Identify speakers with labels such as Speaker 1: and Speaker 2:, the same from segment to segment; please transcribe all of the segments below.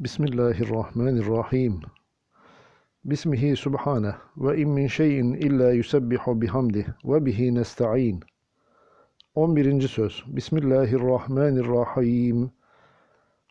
Speaker 1: بسم الله الرحمن الرحيم باسمه سبحانه وإن من شيء إلا يسبح بحمده وبه نستعين 11. söz الرحيم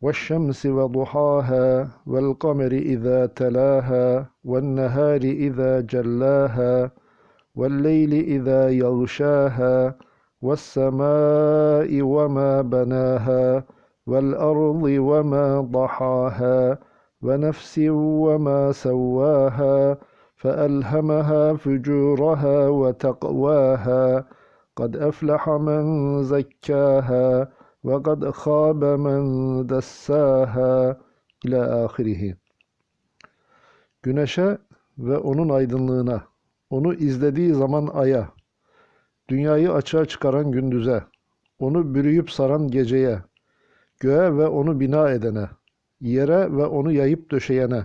Speaker 1: والشمس وضحاها والقمر إذا تلاها والنهار إذا جلاها والليل إذا يغشاها والسماء وما بناها والأرض وما ضحاها ونفس وما سواها فألهمها فجورها وتقواها قد أفلح من زكاها وقد خاب من دساها ila ahirihi. Güneşe ve onun aydınlığına, onu izlediği zaman aya, dünyayı açığa çıkaran gündüze, onu bürüyüp saran geceye, göğe ve onu bina edene, yere ve onu yayıp döşeyene,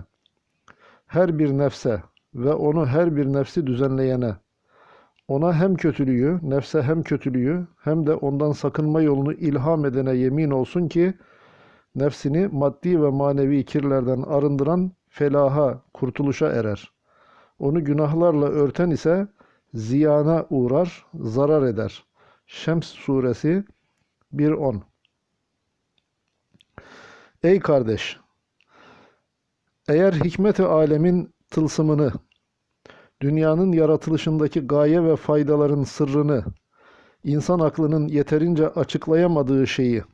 Speaker 1: her bir nefse ve onu her bir nefsi düzenleyene, ona hem kötülüğü, nefse hem kötülüğü hem de ondan sakınma yolunu ilham edene yemin olsun ki, nefsini maddi ve manevi kirlerden arındıran felaha, kurtuluşa erer. Onu günahlarla örten ise ziyana uğrar, zarar eder. Şems suresi 1.10 Ey kardeş! Eğer hikmet-i alemin tılsımını, dünyanın yaratılışındaki gaye ve faydaların sırrını, insan aklının yeterince açıklayamadığı şeyi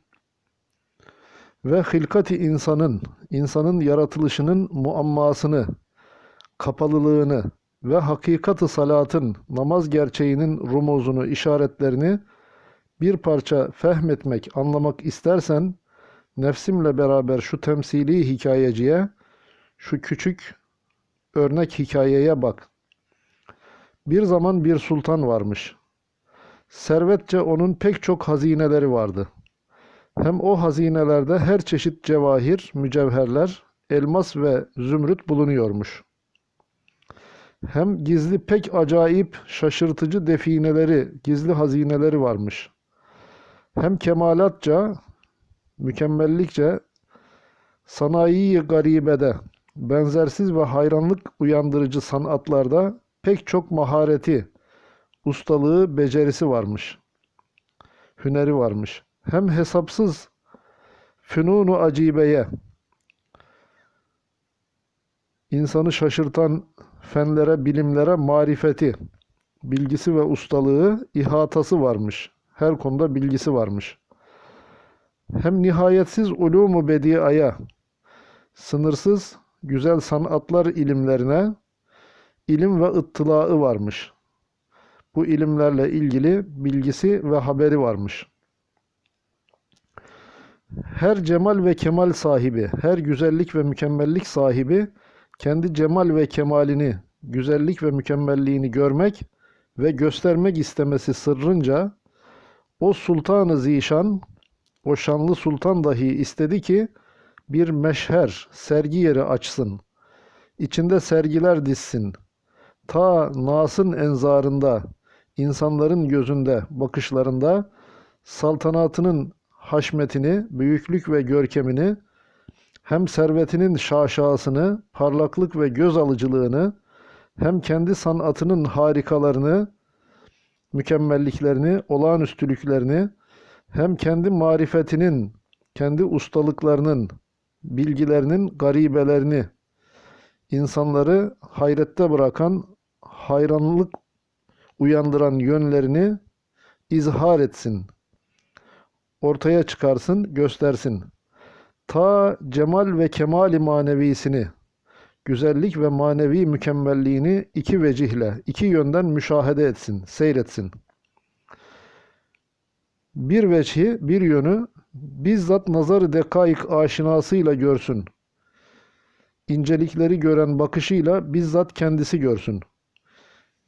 Speaker 1: ve hilkati insanın, insanın yaratılışının muammasını, kapalılığını ve hakikati salatın, namaz gerçeğinin rumuzunu, işaretlerini bir parça fehmetmek, anlamak istersen, nefsimle beraber şu temsili hikayeciye, şu küçük örnek hikayeye bak. Bir zaman bir sultan varmış. Servetçe onun pek çok hazineleri vardı. Hem o hazinelerde her çeşit cevahir, mücevherler, elmas ve zümrüt bulunuyormuş. Hem gizli pek acayip, şaşırtıcı defineleri, gizli hazineleri varmış. Hem kemalatça, mükemmellikçe sanayi garibede, benzersiz ve hayranlık uyandırıcı sanatlarda pek çok mahareti, ustalığı, becerisi varmış. Hüneri varmış. Hem hesapsız fünunu acibeye, insanı şaşırtan fenlere, bilimlere marifeti, bilgisi ve ustalığı, ihatası varmış. Her konuda bilgisi varmış. Hem nihayetsiz ulumu bediaya, sınırsız güzel sanatlar ilimlerine, ilim ve ıttılağı varmış. Bu ilimlerle ilgili bilgisi ve haberi varmış. Her cemal ve kemal sahibi, her güzellik ve mükemmellik sahibi kendi cemal ve kemalini, güzellik ve mükemmelliğini görmek ve göstermek istemesi sırrınca o sultanı zişan, o şanlı sultan dahi istedi ki bir meşher, sergi yeri açsın. İçinde sergiler dizsin. Ta Nas'ın enzarında, insanların gözünde, bakışlarında saltanatının haşmetini, büyüklük ve görkemini, hem servetinin şaşasını, parlaklık ve göz alıcılığını, hem kendi sanatının harikalarını, mükemmelliklerini, olağanüstülüklerini, hem kendi marifetinin, kendi ustalıklarının, bilgilerinin garibelerini, insanları hayrette bırakan, hayranlık uyandıran yönlerini izhar etsin. Ortaya çıkarsın, göstersin. Ta cemal ve kemali manevisini, güzellik ve manevi mükemmelliğini iki vecihle, iki yönden müşahede etsin, seyretsin. Bir veçhi, bir yönü bizzat nazarı dekaik aşinasıyla görsün. İncelikleri gören bakışıyla bizzat kendisi görsün.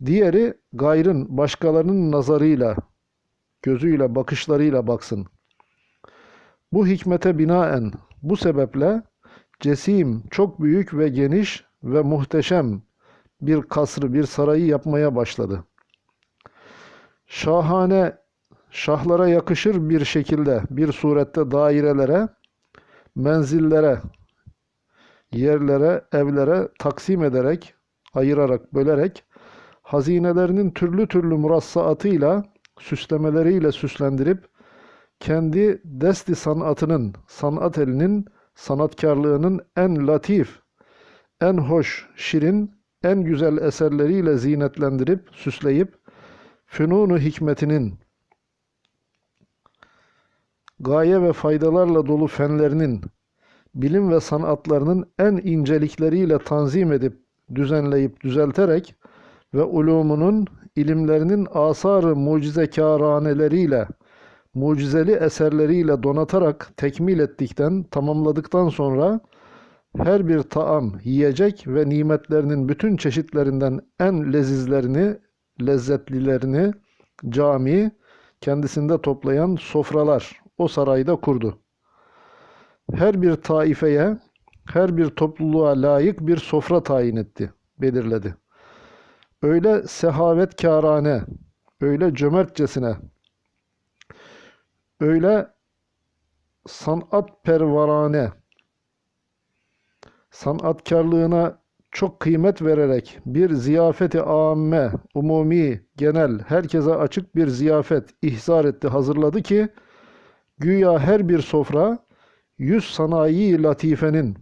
Speaker 1: Diğeri gayrın, başkalarının nazarıyla, gözüyle, bakışlarıyla baksın. Bu hikmete binaen, bu sebeple cesim, çok büyük ve geniş ve muhteşem bir kasrı, bir sarayı yapmaya başladı. Şahane, şahlara yakışır bir şekilde, bir surette dairelere, menzillere, yerlere, evlere taksim ederek, ayırarak, bölerek hazinelerinin türlü türlü murassaatıyla, süslemeleriyle süslendirip kendi desti sanatının, sanat elinin, sanatkarlığının en latif, en hoş, şirin, en güzel eserleriyle zinetlendirip, süsleyip, fünunu hikmetinin, gaye ve faydalarla dolu fenlerinin, bilim ve sanatlarının en incelikleriyle tanzim edip, düzenleyip, düzelterek ve ulumunun, ilimlerinin asarı mucizekâraneleriyle, mucizeli eserleriyle donatarak tekmil ettikten, tamamladıktan sonra her bir taam, yiyecek ve nimetlerinin bütün çeşitlerinden en lezizlerini, lezzetlilerini cami kendisinde toplayan sofralar o sarayda kurdu. Her bir taifeye, her bir topluluğa layık bir sofra tayin etti, belirledi. Öyle sehavetkârane, öyle cömertçesine, öyle sanat pervarane, sanatkarlığına çok kıymet vererek bir ziyafeti âme, umumi, genel, herkese açık bir ziyafet ihzar etti, hazırladı ki güya her bir sofra yüz sanayi latifenin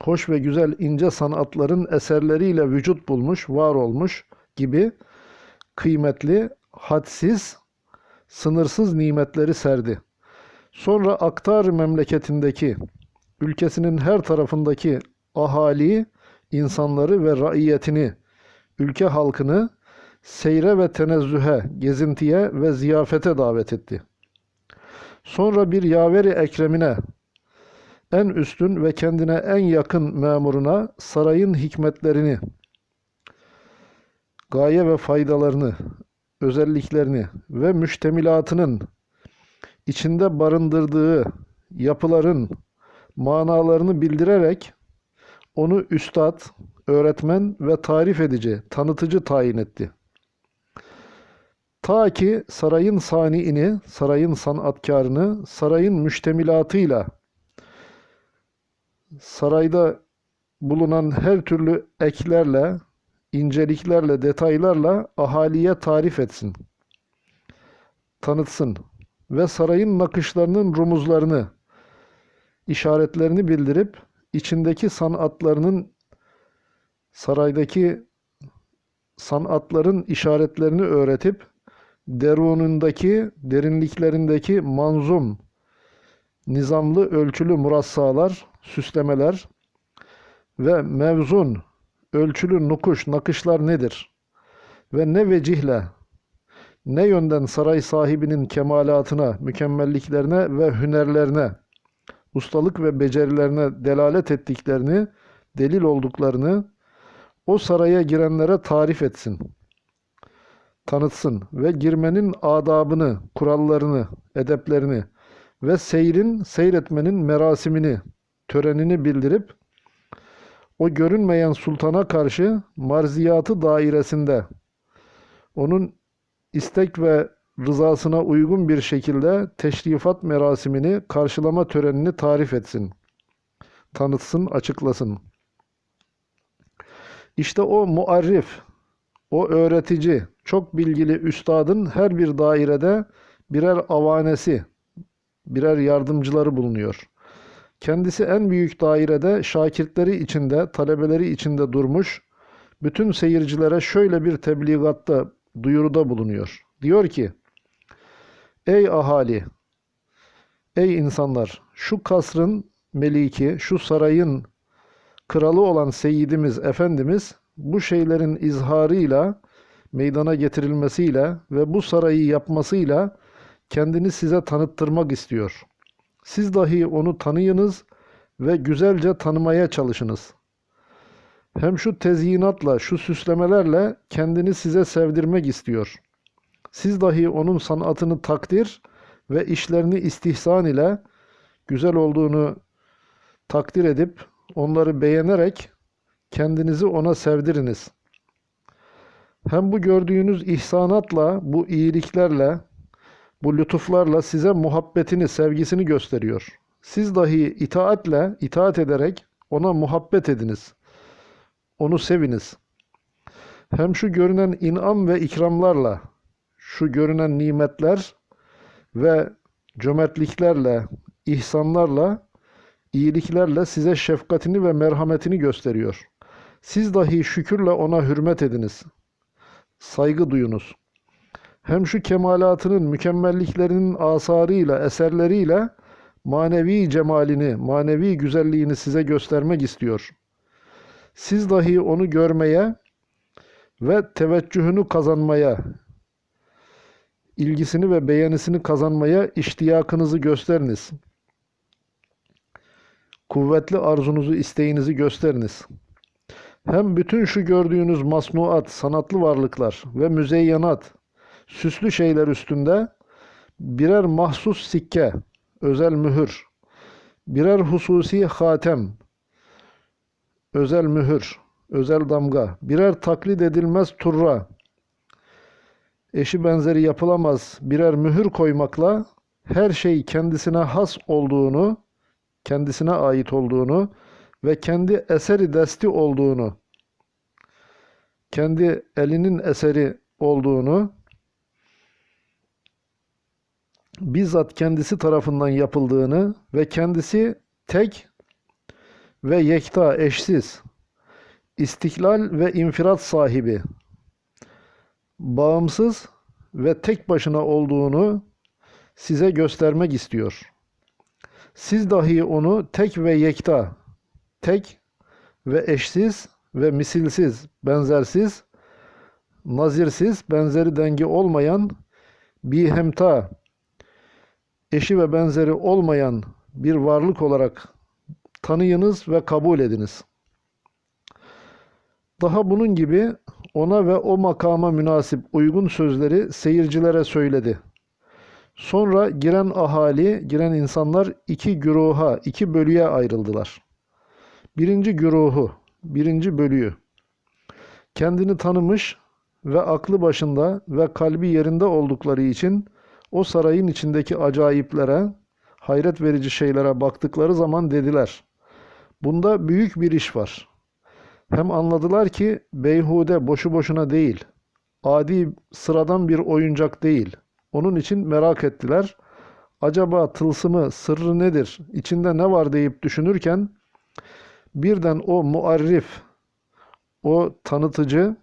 Speaker 1: hoş ve güzel ince sanatların eserleriyle vücut bulmuş, var olmuş gibi kıymetli, hadsiz, sınırsız nimetleri serdi. Sonra Aktar memleketindeki, ülkesinin her tarafındaki ahali, insanları ve raiyetini, ülke halkını seyre ve tenezzühe, gezintiye ve ziyafete davet etti. Sonra bir yaveri ekremine, en üstün ve kendine en yakın memuruna sarayın hikmetlerini, gaye ve faydalarını, özelliklerini ve müştemilatının içinde barındırdığı yapıların manalarını bildirerek onu üstad, öğretmen ve tarif edici, tanıtıcı tayin etti. Ta ki sarayın saniini, sarayın sanatkarını, sarayın müştemilatıyla, sarayda bulunan her türlü eklerle, inceliklerle, detaylarla ahaliye tarif etsin, tanıtsın ve sarayın nakışlarının rumuzlarını, işaretlerini bildirip içindeki sanatlarının saraydaki sanatların işaretlerini öğretip derunundaki, derinliklerindeki manzum, nizamlı ölçülü murassalar, süslemeler ve mevzun, ölçülü nukuş, nakışlar nedir? Ve ne vecihle, ne yönden saray sahibinin kemalatına, mükemmelliklerine ve hünerlerine, ustalık ve becerilerine delalet ettiklerini, delil olduklarını o saraya girenlere tarif etsin, tanıtsın ve girmenin adabını, kurallarını, edeplerini ve seyrin, seyretmenin merasimini, törenini bildirip o görünmeyen sultana karşı marziyatı dairesinde onun istek ve rızasına uygun bir şekilde teşrifat merasimini, karşılama törenini tarif etsin, tanıtsın, açıklasın. İşte o muarrif, o öğretici, çok bilgili üstadın her bir dairede birer avanesi, birer yardımcıları bulunuyor. Kendisi en büyük dairede şakirtleri içinde, talebeleri içinde durmuş, bütün seyircilere şöyle bir tebligatta, duyuruda bulunuyor. Diyor ki, Ey ahali, ey insanlar, şu kasrın meliki, şu sarayın kralı olan Seyyidimiz, Efendimiz bu şeylerin izharıyla, meydana getirilmesiyle ve bu sarayı yapmasıyla kendini size tanıttırmak istiyor. Siz dahi onu tanıyınız ve güzelce tanımaya çalışınız. Hem şu tezyinatla, şu süslemelerle kendini size sevdirmek istiyor. Siz dahi onun sanatını takdir ve işlerini istihsan ile güzel olduğunu takdir edip onları beğenerek kendinizi ona sevdiriniz. Hem bu gördüğünüz ihsanatla, bu iyiliklerle, bu lütuflarla size muhabbetini, sevgisini gösteriyor. Siz dahi itaatle, itaat ederek ona muhabbet ediniz. Onu seviniz. Hem şu görünen inam ve ikramlarla, şu görünen nimetler ve cömertliklerle, ihsanlarla, iyiliklerle size şefkatini ve merhametini gösteriyor. Siz dahi şükürle ona hürmet ediniz. Saygı duyunuz. Hem şu kemalatının, mükemmelliklerinin asarıyla, eserleriyle manevi cemalini, manevi güzelliğini size göstermek istiyor. Siz dahi onu görmeye ve teveccühünü kazanmaya, ilgisini ve beğenisini kazanmaya iştiyakınızı gösteriniz. Kuvvetli arzunuzu, isteğinizi gösteriniz. Hem bütün şu gördüğünüz masnuat, sanatlı varlıklar ve müzeyyenat, süslü şeyler üstünde birer mahsus sikke, özel mühür, birer hususi hatem, özel mühür, özel damga, birer taklit edilmez turra, eşi benzeri yapılamaz birer mühür koymakla her şey kendisine has olduğunu, kendisine ait olduğunu ve kendi eseri desti olduğunu, kendi elinin eseri olduğunu, bizzat kendisi tarafından yapıldığını ve kendisi tek ve yekta eşsiz, istiklal ve infirat sahibi, bağımsız ve tek başına olduğunu size göstermek istiyor. Siz dahi onu tek ve yekta, tek ve eşsiz ve misilsiz, benzersiz, nazirsiz, benzeri dengi olmayan, bihemta, eşi ve benzeri olmayan bir varlık olarak tanıyınız ve kabul ediniz. Daha bunun gibi ona ve o makama münasip uygun sözleri seyircilere söyledi. Sonra giren ahali, giren insanlar iki güruha, iki bölüye ayrıldılar. Birinci güruhu, birinci bölüğü. Kendini tanımış ve aklı başında ve kalbi yerinde oldukları için o sarayın içindeki acayiplere, hayret verici şeylere baktıkları zaman dediler. Bunda büyük bir iş var. Hem anladılar ki beyhude boşu boşuna değil, adi sıradan bir oyuncak değil. Onun için merak ettiler. Acaba tılsımı, sırrı nedir, içinde ne var deyip düşünürken birden o muarrif, o tanıtıcı,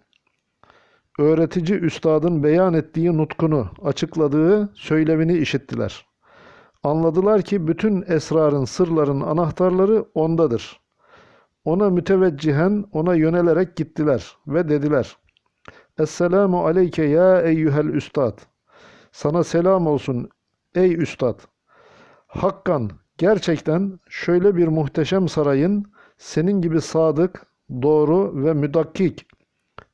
Speaker 1: öğretici üstadın beyan ettiği nutkunu, açıkladığı söylevini işittiler. Anladılar ki bütün esrarın, sırların anahtarları ondadır. Ona müteveccihen, ona yönelerek gittiler ve dediler. Esselamu aleyke ya eyyühel üstad. Sana selam olsun ey üstad. Hakkan, gerçekten şöyle bir muhteşem sarayın senin gibi sadık, doğru ve müdakkik,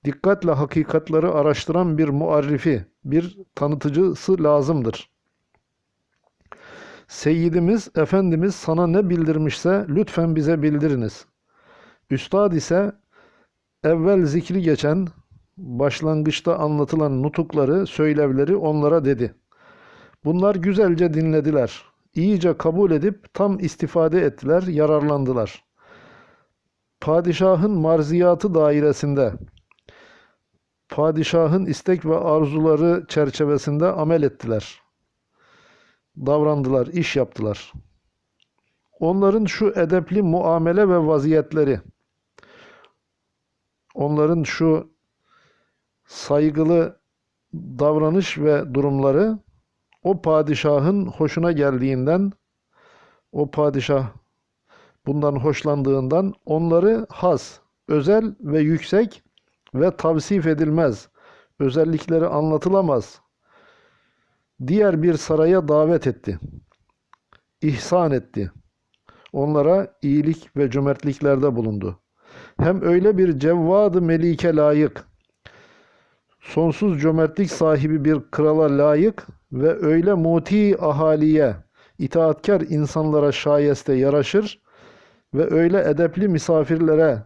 Speaker 1: dikkatle hakikatları araştıran bir muarrifi, bir tanıtıcısı lazımdır. Seyyidimiz, Efendimiz sana ne bildirmişse lütfen bize bildiriniz. Üstad ise evvel zikri geçen, başlangıçta anlatılan nutukları, söylevleri onlara dedi. Bunlar güzelce dinlediler. iyice kabul edip tam istifade ettiler, yararlandılar. Padişahın marziyatı dairesinde, padişahın istek ve arzuları çerçevesinde amel ettiler. Davrandılar, iş yaptılar. Onların şu edepli muamele ve vaziyetleri, onların şu saygılı davranış ve durumları o padişahın hoşuna geldiğinden, o padişah bundan hoşlandığından onları has, özel ve yüksek ve tavsif edilmez, özellikleri anlatılamaz, diğer bir saraya davet etti. İhsan etti. Onlara iyilik ve cömertliklerde bulundu. Hem öyle bir cevvadı melike layık, sonsuz cömertlik sahibi bir krala layık ve öyle muti ahaliye, itaatkar insanlara şayeste yaraşır ve öyle edepli misafirlere,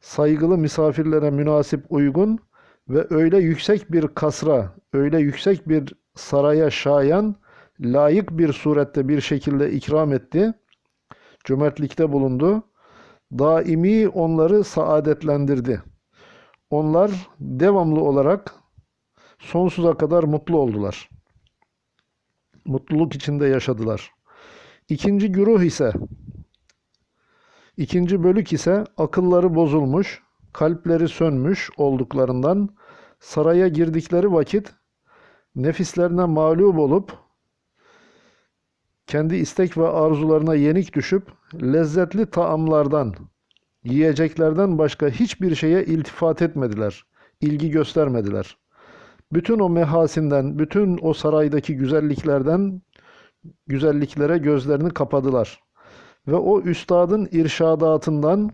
Speaker 1: saygılı misafirlere münasip uygun ve öyle yüksek bir kasra, öyle yüksek bir saraya şayan, layık bir surette bir şekilde ikram etti. Cömertlikte bulundu. Daimi onları saadetlendirdi. Onlar devamlı olarak sonsuza kadar mutlu oldular. Mutluluk içinde yaşadılar. İkinci güruh ise ikinci bölük ise akılları bozulmuş, kalpleri sönmüş olduklarından saraya girdikleri vakit nefislerine mağlup olup kendi istek ve arzularına yenik düşüp lezzetli taamlardan, yiyeceklerden başka hiçbir şeye iltifat etmediler, ilgi göstermediler. Bütün o mehasinden, bütün o saraydaki güzelliklerden, güzelliklere gözlerini kapadılar. Ve o üstadın irşadatından,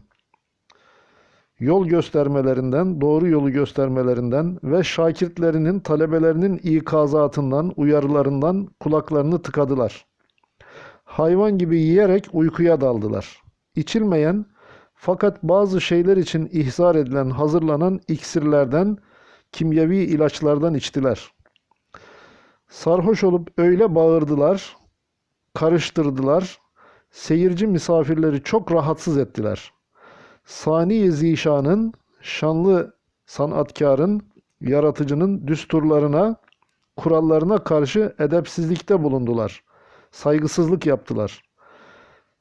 Speaker 1: yol göstermelerinden, doğru yolu göstermelerinden ve şakirtlerinin, talebelerinin ikazatından, uyarılarından kulaklarını tıkadılar. Hayvan gibi yiyerek uykuya daldılar. İçilmeyen fakat bazı şeyler için ihzar edilen, hazırlanan iksirlerden, kimyevi ilaçlardan içtiler. Sarhoş olup öyle bağırdılar, karıştırdılar, seyirci misafirleri çok rahatsız ettiler. Sani Zişan'ın, şanlı sanatkarın, yaratıcının düsturlarına, kurallarına karşı edepsizlikte bulundular. Saygısızlık yaptılar.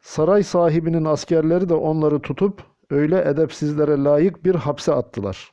Speaker 1: Saray sahibinin askerleri de onları tutup öyle edepsizlere layık bir hapse attılar.